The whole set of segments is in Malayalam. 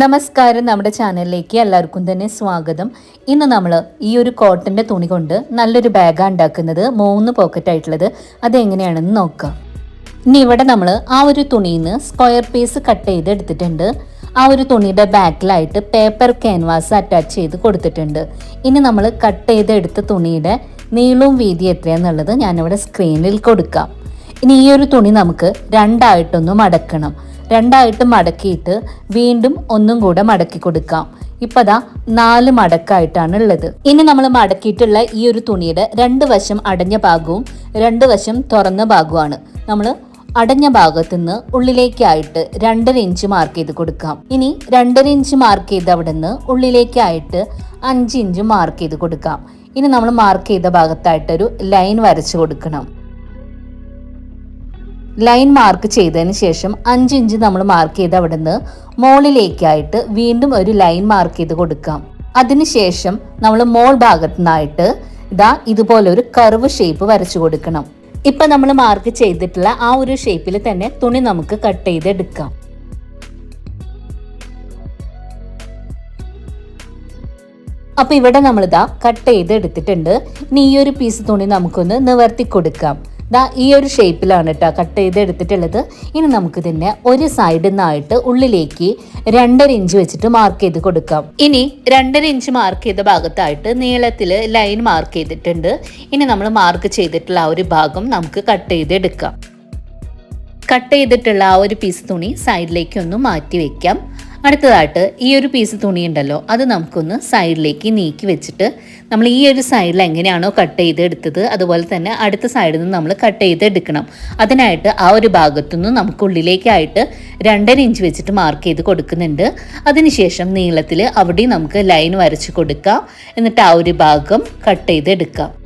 നമസ്കാരം നമ്മുടെ ചാനലിലേക്ക് എല്ലാവർക്കും തന്നെ സ്വാഗതം. ഇന്ന് നമ്മൾ ഈ ഒരു കോട്ടന്റെ തുണി കൊണ്ട് നല്ലൊരു ബാഗാണ് ഉണ്ടാക്കുന്നത് മൂന്ന് പോക്കറ്റ് ആയിട്ടുള്ളത്. അതെങ്ങനെയാണെന്ന് നോക്കാം. ഇനി ഇവിടെ നമ്മൾ ആ ഒരു തുണിയിൽ നിന്ന് സ്ക്വയർ പീസ് കട്ട് ചെയ്ത് എടുത്തിട്ടുണ്ട്. ആ ഒരു തുണിയുടെ ബാക്കിലായിട്ട് പേപ്പർ ക്യാൻവാസ് അറ്റാച്ച് ചെയ്ത് കൊടുത്തിട്ടുണ്ട്. ഇനി നമ്മൾ കട്ട് ചെയ്തെടുത്ത തുണിയുടെ നീളവും വീതി എത്രയാണെന്നുള്ളത് ഞാനിവിടെ സ്ക്രീനിൽ കൊടുക്കാം. ഇനി ഈ ഒരു തുണി നമുക്ക് രണ്ടായിട്ടൊന്ന് മടക്കണം. രണ്ടായിട്ട് മടക്കിയിട്ട് വീണ്ടും ഒന്നും കൂടെ മടക്കി കൊടുക്കാം. ഇപ്പൊ അതാ നാല് മടക്കായിട്ടാണ് ഉള്ളത് ഇനി നമ്മൾ മടക്കിയിട്ടുള്ള ഈ ഒരു തുണിയുടെ രണ്ട് വശം അടഞ്ഞ ഭാഗവും രണ്ട് വശം തുറന്ന ഭാഗവുമാണ്. നമ്മൾ അടഞ്ഞ ഭാഗത്ത് നിന്ന് ഉള്ളിലേക്കായിട്ട് രണ്ടര ഇഞ്ച് മാർക്ക് ചെയ്ത് കൊടുക്കാം. ഇനി രണ്ടര ഇഞ്ച് മാർക്ക് ചെയ്ത് അവിടെ നിന്ന് ഉള്ളിലേക്കായിട്ട് അഞ്ച് ഇഞ്ച് മാർക്ക് ചെയ്ത് കൊടുക്കാം. ഇനി നമ്മൾ മാർക്ക് ചെയ്ത ഭാഗത്തായിട്ടൊരു ലൈൻ വരച്ചു കൊടുക്കണം. ലൈൻ മാർക്ക് ചെയ്തതിന് ശേഷം അഞ്ച് ഇഞ്ച് നമ്മൾ മാർക്ക് ചെയ്ത് അവിടെ നിന്ന് മോളിലേക്കായിട്ട് വീണ്ടും ഒരു ലൈൻ മാർക്ക് ചെയ്ത് കൊടുക്കാം. അതിനുശേഷം നമ്മൾ മോൾ ഭാഗത്തു നിന്നായിട്ട് ഇതാ ഇതുപോലെ ഒരു കർവ് ഷേപ്പ് വരച്ചു കൊടുക്കണം. ഇപ്പൊ നമ്മൾ മാർക്ക് ചെയ്തിട്ടുള്ള ആ ഒരു ഷേപ്പിൽ തന്നെ തുണി നമുക്ക് കട്ട് ചെയ്തെടുക്കാം. അപ്പൊ ഇവിടെ നമ്മളിതാ കട്ട് ചെയ്ത് എടുത്തിട്ടുണ്ട് ഇനി ഈ ഒരു പീസ് തുണി നമുക്കൊന്ന് നിവർത്തി കൊടുക്കാം. ദാ ഈ ഒരു ഷേപ്പിലാണ് കേട്ടോ കട്ട് ചെയ്ത് എടുത്തിട്ടുള്ളത്. ഇനി നമുക്ക് ഇതിനെ ഒരു സൈഡിൽ നിന്നായിട്ട് ഉള്ളിലേക്ക് രണ്ടര ഇഞ്ച് വെച്ചിട്ട് മാർക്ക് ചെയ്ത് കൊടുക്കാം. ഇനി രണ്ടര ഇഞ്ച് മാർക്ക് ചെയ്ത ഭാഗത്തായിട്ട് നീളത്തിൽ ലൈൻ മാർക്ക് ചെയ്തിട്ടുണ്ട്. ഇനി നമ്മൾ മാർക്ക് ചെയ്തിട്ടുള്ള ആ ഒരു ഭാഗം നമുക്ക് കട്ട് ചെയ്ത് എടുക്കാം. കട്ട് ചെയ്തിട്ടുള്ള ആ ഒരു പീസ് തുണി സൈഡിലേക്ക് ഒന്ന് മാറ്റി വെക്കാം. അടുത്തതായിട്ട് ഈ ഒരു പീസ് തുണി ഉണ്ടല്ലോ അത് നമുക്കൊന്ന് സൈഡിലേക്ക് നീക്കി വെച്ചിട്ട് നമ്മൾ ഈ ഒരു സൈഡിൽ എങ്ങനെയാണോ കട്ട് ചെയ്ത് എടുത്തത് അതുപോലെ തന്നെ അടുത്ത സൈഡിൽ നിന്ന് നമ്മൾ കട്ട് ചെയ്ത് എടുക്കണം അതിനായിട്ട് ആ ഒരു ഭാഗത്തുനിന്ന് നമുക്ക് ഉള്ളിലേക്കായിട്ട് രണ്ടര ഇഞ്ച് വെച്ചിട്ട് മാർക്ക് ചെയ്ത് കൊടുക്കുന്നുണ്ട്. അതിനുശേഷം നീളത്തിൽ അവിടെയും നമുക്ക് ലൈൻ വരച്ച് കൊടുക്കാം. എന്നിട്ട് ആ ഒരു ഭാഗം കട്ട് ചെയ്ത് എടുക്കാം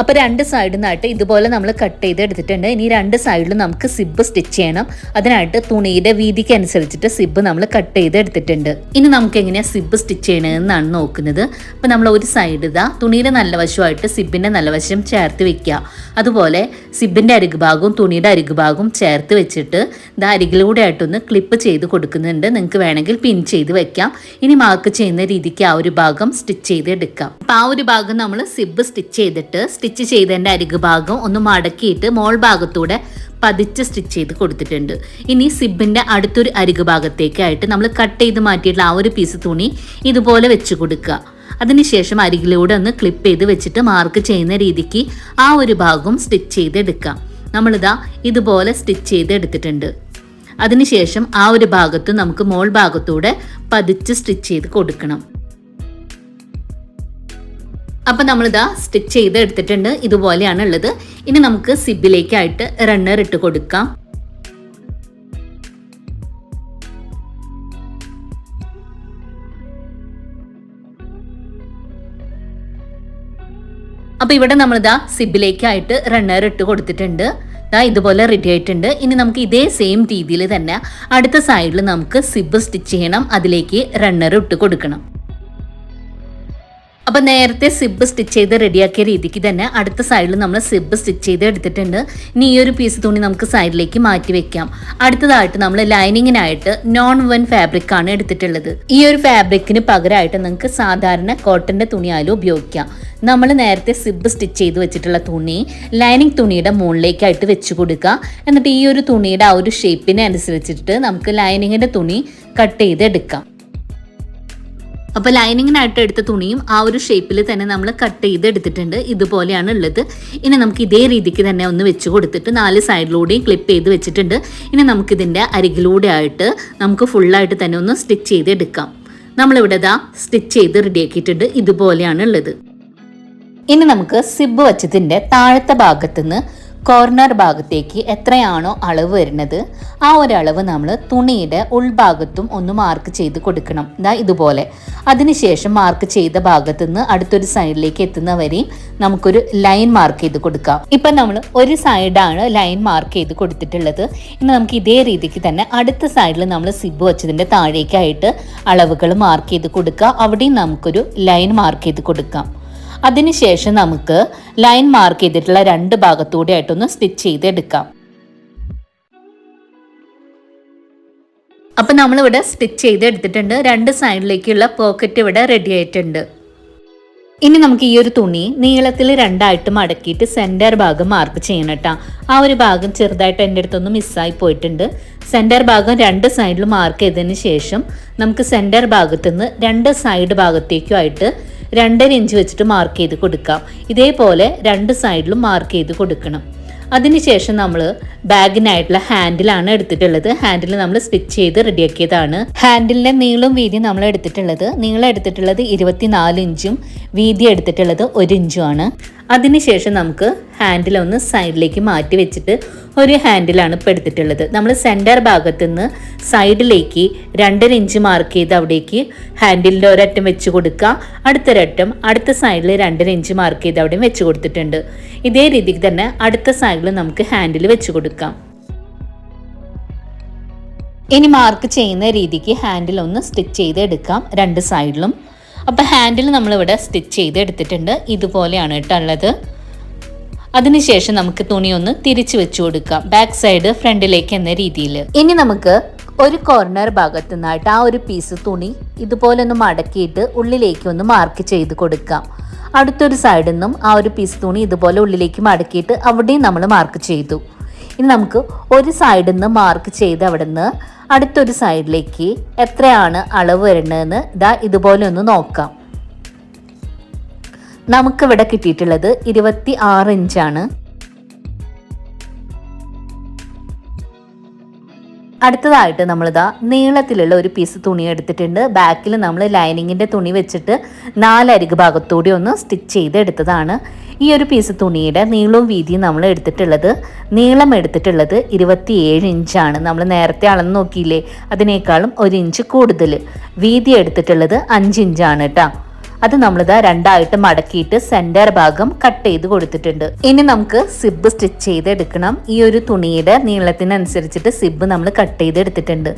അപ്പോൾ രണ്ട് സൈഡിൽ നിന്നായിട്ട് ഇതുപോലെ നമ്മൾ കട്ട് ചെയ്ത് എടുത്തിട്ടുണ്ട്. ഇനി രണ്ട് സൈഡിലും നമുക്ക് സിബ് സ്റ്റിച്ച് ചെയ്യണം. അതിനായിട്ട് തുണിയുടെ വീതിക്ക് അനുസരിച്ചിട്ട് സിബ് നമ്മൾ കട്ട് ചെയ്ത് എടുത്തിട്ടുണ്ട്. ഇനി നമുക്ക് എങ്ങനെയാണ് സിബ് സ്റ്റിച്ച് ചെയ്യണമെന്നാണ് നോക്കുന്നത്. അപ്പോൾ നമ്മൾ ഒരു സൈഡ് ഇതാ തുണിയുടെ നല്ല വശമായിട്ട് സിബിന്റെ നല്ല വശം ചേർത്ത് വെക്കുക. അതുപോലെ സിബിന്റെ അരികു ഭാഗവും തുണിയുടെ അരികു ഭാഗവും ചേർത്ത് വെച്ചിട്ട് ഇത് അരികിലൂടെ ആയിട്ടൊന്ന് ക്ലിപ്പ് ചെയ്ത് കൊടുക്കുന്നുണ്ട്. നിങ്ങൾക്ക് വേണമെങ്കിൽ പിൻ ചെയ്ത് വെക്കാം. ഇനി മാർക്ക് ചെയ്യുന്ന രീതിക്ക് ആ ഒരു ഭാഗം സ്റ്റിച്ച് ചെയ്ത് എടുക്കാം. അപ്പം ആ ഒരു ഭാഗം നമ്മൾ സിബ് സ്റ്റിച്ച് ചെയ്തിട്ട് സ്റ്റിച്ച് ചെയ്തതിന്റെ അരികു ഭാഗം ഒന്ന് മടക്കിയിട്ട് മോൾ ഭാഗത്തൂടെ പതിച്ച് സ്റ്റിച്ച് ചെയ്ത് കൊടുത്തിട്ടുണ്ട്. ഇനി സിബിന്റെ അടുത്തൊരു അരികു ഭാഗത്തേക്കായിട്ട് നമ്മൾ കട്ട് ചെയ്ത് മാറ്റിയിട്ടുള്ള ആ ഒരു പീസ് തുണി ഇതുപോലെ വെച്ച് കൊടുക്കുക. അതിനുശേഷം അരികിലൂടെ ഒന്ന് ക്ലിപ്പ് ചെയ്ത് വെച്ചിട്ട് മാർക്ക് ചെയ്യുന്ന രീതിക്ക് ആ ഒരു ഭാഗവും സ്റ്റിച്ച് ചെയ്തെടുക്കാം. നമ്മളിതാ ഇതുപോലെ സ്റ്റിച്ച് ചെയ്ത് എടുത്തിട്ടുണ്ട് അതിനുശേഷം ആ ഒരു ഭാഗത്ത് നമുക്ക് മോൾ ഭാഗത്തൂടെ പതിച്ച് സ്റ്റിച്ച് ചെയ്ത് കൊടുക്കണം. അപ്പം നമ്മളിതാ സ്റ്റിച്ച് ചെയ്ത് എടുത്തിട്ടുണ്ട് ഇതുപോലെയാണ് ഉള്ളത് ഇനി നമുക്ക് സിബിലേക്കായിട്ട് റണ്ണർ ഇട്ട് കൊടുക്കാം. അപ്പോൾ ഇവിടെ നമ്മളിതാ സിബിലേക്കായിട്ട് റണ്ണർ ഇട്ട് കൊടുത്തിട്ടുണ്ട്. ദാ ഇതുപോലെ റെഡി ആയിട്ടുണ്ട്. ഇനി നമുക്ക് ഇതേ സെയിം രീതിയിൽ തന്നെ അടുത്ത സൈഡിൽ നമുക്ക് സിബ് സ്റ്റിച്ച് ചെയ്യണം. അതിലേക്ക് റണ്ണർ ഇട്ട് കൊടുക്കണം. അപ്പം നേരത്തെ സിബ് സ്റ്റിച്ച് ചെയ്ത് റെഡിയാക്കിയ രീതിക്ക് തന്നെ അടുത്ത സൈഡിൽ നമ്മൾ സിബ് സ്റ്റിച്ച് ചെയ്ത് എടുത്തിട്ടുണ്ട്. ഇനി ഈ ഒരു പീസ് തുണി നമുക്ക് സൈഡിലേക്ക് മാറ്റി വെക്കാം. അടുത്തതായിട്ട് നമ്മൾ ലൈനിങ്ങിനായിട്ട് നോൺ വൺ ഫാബ്രിക് ആണ് എടുത്തിട്ടുള്ളത്. ഈ ഒരു ഫാബ്രിക്കിന് പകരമായിട്ട് നിങ്ങൾക്ക് സാധാരണ കോട്ടന്റെ തുണിയായാലും ഉപയോഗിക്കാം. നമ്മൾ നേരത്തെ സിബ് സ്റ്റിച്ച് ചെയ്ത് വെച്ചിട്ടുള്ള തുണി ലൈനിങ് തുണിയുടെ മുകളിലേക്കായിട്ട് വെച്ച് കൊടുക്കുക. എന്നിട്ട് ഈ ഒരു തുണിയുടെ ആ ഒരു ഷേപ്പിനെ അനുസരിച്ചിട്ട് നമുക്ക് ലൈനിങ്ങിന്റെ തുണി കട്ട് ചെയ്ത് എടുക്കാം അപ്പോൾ ലൈനിങ്ങിനായിട്ട് എടുത്ത തുണിയും ആ ഒരു ഷേപ്പിൽ തന്നെ നമ്മൾ കട്ട് ചെയ്ത് എടുത്തിട്ടുണ്ട് ഇതുപോലെയാണ് ഉള്ളത് ഇനി നമുക്ക് ഇതേ രീതിക്ക് തന്നെ ഒന്ന് വെച്ച് കൊടുത്തിട്ട് നാല് സൈഡിലൂടെയും ക്ലിപ്പ് ചെയ്ത് വെച്ചിട്ടുണ്ട്. ഇനി നമുക്കിതിന്റെ അരികിലൂടെ ആയിട്ട് നമുക്ക് ഫുള്ളായിട്ട് തന്നെ ഒന്ന് സ്റ്റിച്ച് ചെയ്ത് എടുക്കാം നമ്മളിവിടെ ഇതാ സ്റ്റിച്ച് ചെയ്ത് റെഡിയാക്കിയിട്ടുണ്ട് ഇതുപോലെയാണ് ഉള്ളത് ഇനി നമുക്ക് സിബ് വച്ചതിന്റെ താഴത്തെ ഭാഗത്തുനിന്ന് കോർണർ ഭാഗത്തേക്ക് എത്രയാണോ അളവ് വരുന്നത് ആ ഒരളവ് നമ്മൾ തുണിയുടെ ഉൾഭാഗത്തും ഒന്ന് മാർക്ക് ചെയ്ത് കൊടുക്കണം. ഇതാ ഇതുപോലെ. അതിനുശേഷം മാർക്ക് ചെയ്ത ഭാഗത്തു നിന്ന് അടുത്തൊരു സൈഡിലേക്ക് എത്തുന്ന വരെയും നമുക്കൊരു ലൈൻ മാർക്ക് ചെയ്ത് കൊടുക്കാം. ഇപ്പം നമ്മൾ ഒരു സൈഡാണ് ലൈൻ മാർക്ക് ചെയ്ത് കൊടുത്തിട്ടുള്ളത്. ഇനി നമുക്ക് ഇതേ രീതിക്ക് തന്നെ അടുത്ത സൈഡിൽ നമ്മൾ സിബ് വെച്ചതിന്റെ താഴേക്കായിട്ട് അളവുകൾ മാർക്ക് ചെയ്ത് കൊടുക്കുക അവിടെയും നമുക്കൊരു ലൈൻ മാർക്ക് ചെയ്ത് കൊടുക്കാം. അതിനുശേഷം നമുക്ക് ലൈൻ മാർക്ക് ചെയ്തിട്ടുള്ള രണ്ട് ഭാഗത്തൂടെ ആയിട്ടൊന്ന് സ്റ്റിച്ച് ചെയ്തെടുക്കാം. അപ്പം നമ്മളിവിടെ സ്റ്റിച്ച് ചെയ്ത് എടുത്തിട്ടുണ്ട് രണ്ട് സൈഡിലേക്കുള്ള പോക്കറ്റ് ഇവിടെ റെഡി ആയിട്ടുണ്ട്. ഇനി നമുക്ക് ഈ ഒരു തുണി നീളത്തിൽ രണ്ടായിട്ട് മടക്കിയിട്ട് സെന്റർ ഭാഗം മാർക്ക് ചെയ്യണം കേട്ടോ ആ ഒരു ഭാഗം ചെറുതായിട്ട് എന്റെ അടുത്തൊന്ന് മിസ്സായി പോയിട്ടുണ്ട്. സെന്റർ ഭാഗം രണ്ട് സൈഡിൽ മാർക്ക് ചെയ്തതിന് ശേഷം നമുക്ക് സെന്റർ ഭാഗത്തുനിന്ന് രണ്ട് സൈഡ് ഭാഗത്തേക്കുമായിട്ട് രണ്ടര ഇഞ്ച് വെച്ചിട്ട് മാർക്ക് ചെയ്ത് കൊടുക്കാം. ഇതേപോലെ രണ്ട് സൈഡിലും മാർക്ക് ചെയ്ത് കൊടുക്കണം. അതിനുശേഷം നമ്മൾ ബാഗിനായിട്ടുള്ള ഹാൻഡിലാണ് എടുത്തിട്ടുള്ളത്. ഹാൻഡിൽ നമ്മൾ സ്റ്റിച്ച് ചെയ്ത് റെഡിയാക്കിയതാണ് ഹാൻഡിലിന്റെ നീളവും വീതി നമ്മൾ എടുത്തിട്ടുള്ളത്. നീളം എടുത്തിട്ടുള്ളത് ഇരുപത്തിനാല് ഇഞ്ചും വീതി എടുത്തിട്ടുള്ളത് ഒരു ഇഞ്ചുമാണ്. അതിനുശേഷം നമുക്ക് ഹാൻഡിൽ ഒന്ന് സൈഡിലേക്ക് മാറ്റി വെച്ചിട്ട് ഒരു ഹാൻഡിലാണ് ഇപ്പോൾ എടുത്തിട്ടുള്ളത്. നമ്മൾ സെന്റർ ഭാഗത്തു നിന്ന് സൈഡിലേക്ക് രണ്ടര ഇഞ്ച് മാർക്ക് ചെയ്ത് അവിടേക്ക് ഹാൻഡിലിന്റെ ഒരറ്റം വെച്ച് കൊടുക്കുക. അടുത്തൊരറ്റം അടുത്ത സൈഡിൽ രണ്ടര ഇഞ്ച് മാർക്ക് ചെയ്ത് അവിടെയും വെച്ച് കൊടുത്തിട്ടുണ്ട്. ഇതേ രീതിക്ക് തന്നെ അടുത്ത സൈഡിൽ നമുക്ക് ഹാൻഡിൽ വെച്ച് കൊടുക്കാം. ഇനി മാർക്ക് ചെയ്യുന്ന രീതിക്ക് ഹാൻഡിൽ ഒന്ന് സ്റ്റിച്ച് ചെയ്ത് എടുക്കാം. രണ്ട് സൈഡിലും അപ്പോൾ ഹാൻഡിൽ നമ്മളിവിടെ സ്റ്റിച്ച് ചെയ്ത് എടുത്തിട്ടുണ്ട് ഇതുപോലെയാണ് കേട്ടോ ഉള്ളത്. അതിനുശേഷം നമുക്ക് തുണി ഒന്ന് തിരിച്ചു വെച്ചു കൊടുക്കാം. ബാക്ക് സൈഡ് ഫ്രണ്ടിലേക്ക് എന്ന രീതിയിൽ. ഇനി നമുക്ക് ഒരു കോർണർ ഭാഗത്തു നിന്നായിട്ട് ആ ഒരു പീസ് തുണി ഇതുപോലെ ഒന്ന് മടക്കിയിട്ട് ഉള്ളിലേക്ക് ഒന്ന് മാർക്ക് ചെയ്ത് കൊടുക്കാം. അടുത്തൊരു സൈഡിൽ നിന്നും ആ ഒരു പീസ് തുണി ഇതുപോലെ ഉള്ളിലേക്ക് മടക്കിയിട്ട് അവിടെയും നമ്മൾ മാർക്ക് ചെയ്തു. ഇനി നമുക്ക് ഒരു സൈഡിൽ നിന്ന് മാർക്ക് ചെയ്ത് അവിടെ നിന്ന് അടുത്തൊരു സൈഡിലേക്ക് എത്രയാണ് അളവ് വരുന്നതെന്ന് ഇതാ ഇതുപോലെ ഒന്ന് നോക്കാം. നമുക്കിവിടെ കിട്ടിയിട്ടുള്ളത് ഇരുപത്തി ആറ് ഇഞ്ചാണ്. അടുത്തതായിട്ട് നമ്മളിതാ നീളത്തിലുള്ള ഒരു പീസ് തുണി എടുത്തിട്ടുണ്ട്. ബാക്കിൽ നമ്മൾ ലൈനിങ്ങിന്റെ തുണി വെച്ചിട്ട് നാലരിക് ഭാഗത്തൂടി ഒന്ന് സ്റ്റിച്ച് ചെയ്ത് എടുത്തതാണ് ഈ ഒരു പീസ് തുണിയുടെ നീളവും വീതിയും നമ്മൾ എടുത്തിട്ടുള്ളത്. നീളം എടുത്തിട്ടുള്ളത് ഇരുപത്തിയേഴ് ഇഞ്ചാണ് നമ്മൾ നേരത്തെ അളന്ന് നോക്കിയില്ലേ? അതിനേക്കാളും ഒരു ഇഞ്ച് കൂടുതൽ വീതി എടുത്തിട്ടുള്ളത് അഞ്ച് ഇഞ്ചാണ് കേട്ടോ. അത് നമ്മളിതാ രണ്ടായിട്ട് മടക്കിയിട്ട് സെന്റർ ഭാഗം കട്ട് ചെയ്ത് കൊടുത്തിട്ടുണ്ട്. ഇനി നമുക്ക് സിബ് സ്റ്റിച്ച് ചെയ്തെടുക്കണം. ഈ ഒരു തുണിയുടെ നീളത്തിനനുസരിച്ചിട്ട് സിബ് നമ്മൾ കട്ട് ചെയ്തെടുത്തിട്ടുണ്ട്.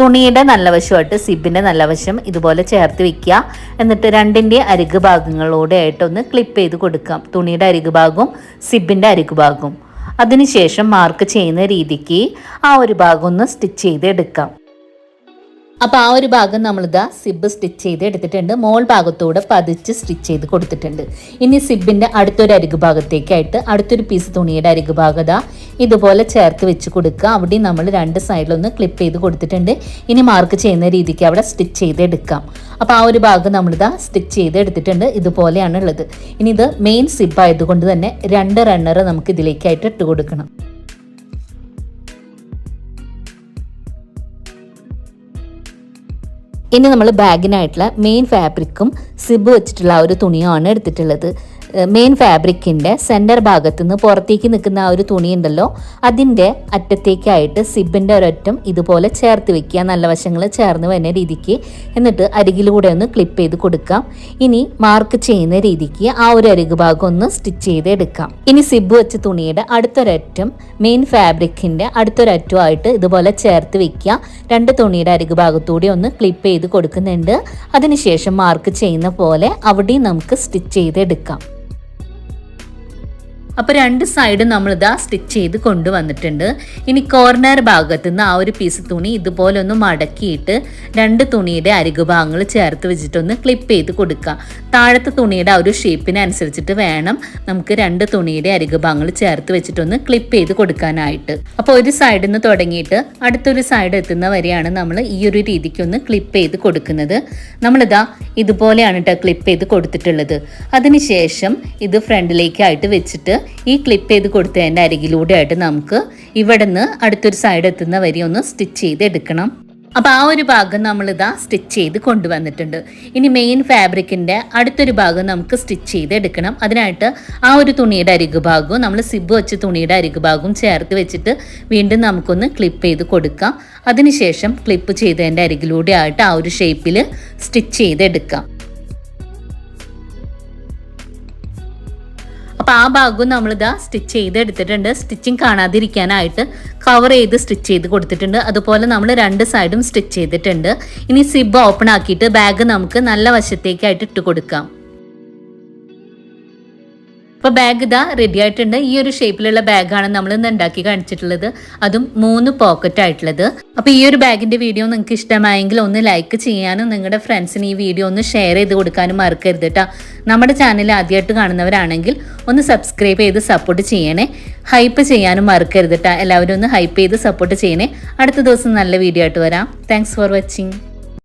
തുണിയുടെ നല്ല വശമായിട്ട് സിബിന്റെ നല്ല വശം ഇതുപോലെ ചേർത്ത് വെക്കുക. എന്നിട്ട് രണ്ടിന്റെ അരിക് ഭാഗങ്ങളോടെ ആയിട്ടൊന്ന് ക്ലിപ്പ് ചെയ്ത് കൊടുക്കാം. തുണിയുടെ അരിക് ഭാഗവും സിബിന്റെ അരിക് ഭാഗവും. അതിനുശേഷം മാർക്ക് ചെയ്യുന്ന രീതിക്ക് ആ ഒരു ഭാഗം ഒന്ന് സ്റ്റിച്ച് ചെയ്ത് എടുക്കാം അപ്പോൾ ആ ഒരു ഭാഗം നമ്മളിതാ സിബ് സ്റ്റിച്ച് ചെയ്ത് എടുത്തിട്ടുണ്ട്. മോൾ ഭാഗത്തൂടെ പതിച്ച് സ്റ്റിച്ച് ചെയ്ത് കൊടുത്തിട്ടുണ്ട്. ഇനി സിബിന്റെ അടുത്തൊരു അരികു ഭാഗത്തേക്കായിട്ട് അടുത്തൊരു പീസ് തുണിയുടെ അരികു ഭാഗത ഇതുപോലെ ചേർത്ത് വെച്ച് കൊടുക്കുക. അവിടെ നമ്മൾ രണ്ട് സൈഡിലൊന്ന് ക്ലിപ്പ് ചെയ്ത് കൊടുത്തിട്ടുണ്ട്. ഇനി മാർക്ക് ചെയ്യുന്ന രീതിക്ക് അവിടെ സ്റ്റിച്ച് ചെയ്ത് എടുക്കാം. അപ്പോൾ ആ ഒരു ഭാഗം നമ്മളിതാ സ്റ്റിച്ച് ചെയ്ത് എടുത്തിട്ടുണ്ട്. ഇതുപോലെയാണ് ഉള്ളത്. ഇനി ഇത് മെയിൻ സിബ് ആയതുകൊണ്ട് തന്നെ രണ്ട് റണ്ണർ നമുക്ക് ഇതിലേക്കായിട്ട് ഇട്ട് കൊടുക്കണം. ഇനി നമ്മൾ ബാഗിനായിട്ടുള്ള മെയിൻ ഫാബ്രിക്കും സിബ് വെച്ചിട്ടുള്ള ആ ഒരു തുണിയാണ് എടുത്തിട്ടുള്ളത്. മെയിൻ ഫാബ്രിക്കിന്റെ സെന്റർ ഭാഗത്തു നിന്ന് പുറത്തേക്ക് നിൽക്കുന്ന ആ ഒരു തുണി ഉണ്ടല്ലോ അതിന്റെ അറ്റത്തേക്കായിട്ട് സിബിന്റെ ഒരറ്റം ഇതുപോലെ ചേർത്ത് വെക്കുക നല്ല വശങ്ങൾ ചേർന്ന് വരുന്ന രീതിക്ക് എന്നിട്ട് അരികിലൂടെ ഒന്ന് ക്ലിപ്പ് ചെയ്ത് കൊടുക്കാം. ഇനി മാർക്ക് ചെയ്യുന്ന രീതിക്ക് ആ ഒരു അരികു ഭാഗം ഒന്ന് സ്റ്റിച്ച് ചെയ്ത് എടുക്കാം. ഇനി സിബ് വെച്ച തുണിയുടെ അടുത്തൊരറ്റം മെയിൻ ഫാബ്രിക്കിന്റെ അടുത്തൊരറ്റമായിട്ട് ഇതുപോലെ ചേർത്ത് വെക്കുക. രണ്ട് തുണിയുടെ അരികു ഭാഗത്തൂടെ ഒന്ന് ക്ലിപ്പ് ചെയ്ത് കൊടുക്കുന്നുണ്ട്. അതിനുശേഷം മാർക്ക് ചെയ്യുന്ന പോലെ അവിടെയും നമുക്ക് സ്റ്റിച്ച് ചെയ്തെടുക്കാം അപ്പോൾ രണ്ട് സൈഡും നമ്മൾ നമ്മളിതാ സ്റ്റിച്ച് ചെയ്ത് കൊണ്ടുവന്നിട്ടുണ്ട്. ഇനി കോർണർ ഭാഗത്ത് നിന്ന് ആ ഒരു പീസ് തുണി ഇതുപോലെ ഒന്ന് മടക്കിയിട്ട് രണ്ട് തുണിയുടെ അരികുഭാഗങ്ങൾ ചേർത്ത് വെച്ചിട്ടൊന്ന് ക്ലിപ്പ് ചെയ്ത് കൊടുക്കുക താഴത്തെ തുണിയുടെ ആ ഒരു ഷേപ്പിനനുസരിച്ചിട്ട് വേണം നമുക്ക് രണ്ട് തുണിയുടെ അരികുഭാഗങ്ങൾ ചേർത്ത് വെച്ചിട്ടൊന്ന് ക്ലിപ്പ് ചെയ്ത് കൊടുക്കാനായിട്ട്. അപ്പോൾ ഒരു സൈഡിൽ നിന്ന് തുടങ്ങിയിട്ട് അടുത്തൊരു സൈഡ് എത്തുന്ന വരെയാണ് നമ്മൾ ഈ ഒരു രീതിക്ക് ഒന്ന് ക്ലിപ്പ് ചെയ്ത് കൊടുക്കുന്നത്. നമ്മളിതാ ഇതുപോലെയാണ് കേട്ടോ ക്ലിപ്പ് ചെയ്ത് കൊടുത്തിട്ടുള്ളത്. അതിനുശേഷം ഇത് ഫ്രണ്ടിലേക്കായിട്ട് വെച്ചിട്ട് ഈ ക്ലിപ്പ് ചെയ്ത് കൊടുത്തതിന്റെ അരികിലൂടെ ആയിട്ട് നമുക്ക് ഇവിടെ നിന്ന് അടുത്തൊരു സൈഡ് എത്തുന്ന വരി ഒന്ന് സ്റ്റിച്ച് ചെയ്ത് എടുക്കണം. അപ്പോൾ ആ ഒരു ഭാഗം നമ്മളിതാ സ്റ്റിച്ച് ചെയ്ത് കൊണ്ടുവന്നിട്ടുണ്ട്. ഇനി മെയിൻ ഫാബ്രിക്കിന്റെ അടുത്തൊരു ഭാഗം നമുക്ക് സ്റ്റിച്ച് ചെയ്ത് എടുക്കണം. അതിനായിട്ട് ആ ഒരു തുണിയുടെ അരികു ഭാഗവും നമ്മൾ സിബ് വെച്ച് തുണിയുടെ അരികു ഭാഗവും ചേർത്ത് വെച്ചിട്ട് വീണ്ടും നമുക്കൊന്ന് ക്ലിപ്പ് ചെയ്ത് കൊടുക്കാം. അതിനുശേഷം ക്ലിപ്പ് ചെയ്തതിന്റെ അരികിലൂടെ ആയിട്ട് ആ ഒരു ഷേപ്പിൽ സ്റ്റിച്ച് ചെയ്തെടുക്കാം അപ്പോൾ ആ ഭാഗവും നമ്മളിതാ സ്റ്റിച്ച് ചെയ്ത് എടുത്തിട്ടുണ്ട്. സ്റ്റിച്ചിങ് കാണാതിരിക്കാനായിട്ട് കവർ ചെയ്ത് സ്റ്റിച്ച് ചെയ്ത് കൊടുത്തിട്ടുണ്ട്. അതുപോലെ നമ്മൾ രണ്ട് സൈഡും സ്റ്റിച്ച് ചെയ്തിട്ടുണ്ട്. ഇനി സിബ് ഓപ്പൺ ആക്കിയിട്ട് ബാഗ് നമുക്ക് നല്ല വശത്തേക്കായിട്ട് ഇട്ട് കൊടുക്കാം. അപ്പോൾ ബാഗ് ഇതാ റെഡി ആയിട്ടുണ്ട്. ഈ ഒരു ഷേപ്പിലുള്ള ബാഗാണ് നമ്മൾ ഇന്ന് ഉണ്ടാക്കി കാണിച്ചിട്ടുള്ളത്. അതും മൂന്ന് പോക്കറ്റ് ആയിട്ടുള്ളത്. അപ്പോൾ ഈ ഒരു ബാഗിന്റെ വീഡിയോ നിങ്ങൾക്ക് ഇഷ്ടമായെങ്കിൽ ഒന്ന് ലൈക്ക് ചെയ്യാനും നിങ്ങളുടെ ഫ്രണ്ട്സിന് ഈ വീഡിയോ ഒന്ന് ഷെയർ ചെയ്ത് കൊടുക്കാനും മറക്കരുത് കേട്ടോ നമ്മുടെ ചാനൽ ആദ്യമായിട്ട് കാണുന്നവരാണെങ്കിൽ ഒന്ന് സബ്സ്ക്രൈബ് ചെയ്ത് സപ്പോർട്ട് ചെയ്യണേ. ഹൈപ്പ് ചെയ്യാനും മറക്കരുത് കേട്ടോ എല്ലാവരും ഒന്ന് ഹൈപ്പ് ചെയ്ത് സപ്പോർട്ട് ചെയ്യണേ. അടുത്ത ദിവസം നല്ല വീഡിയോ ആയിട്ട് വരാം. Thanks for watching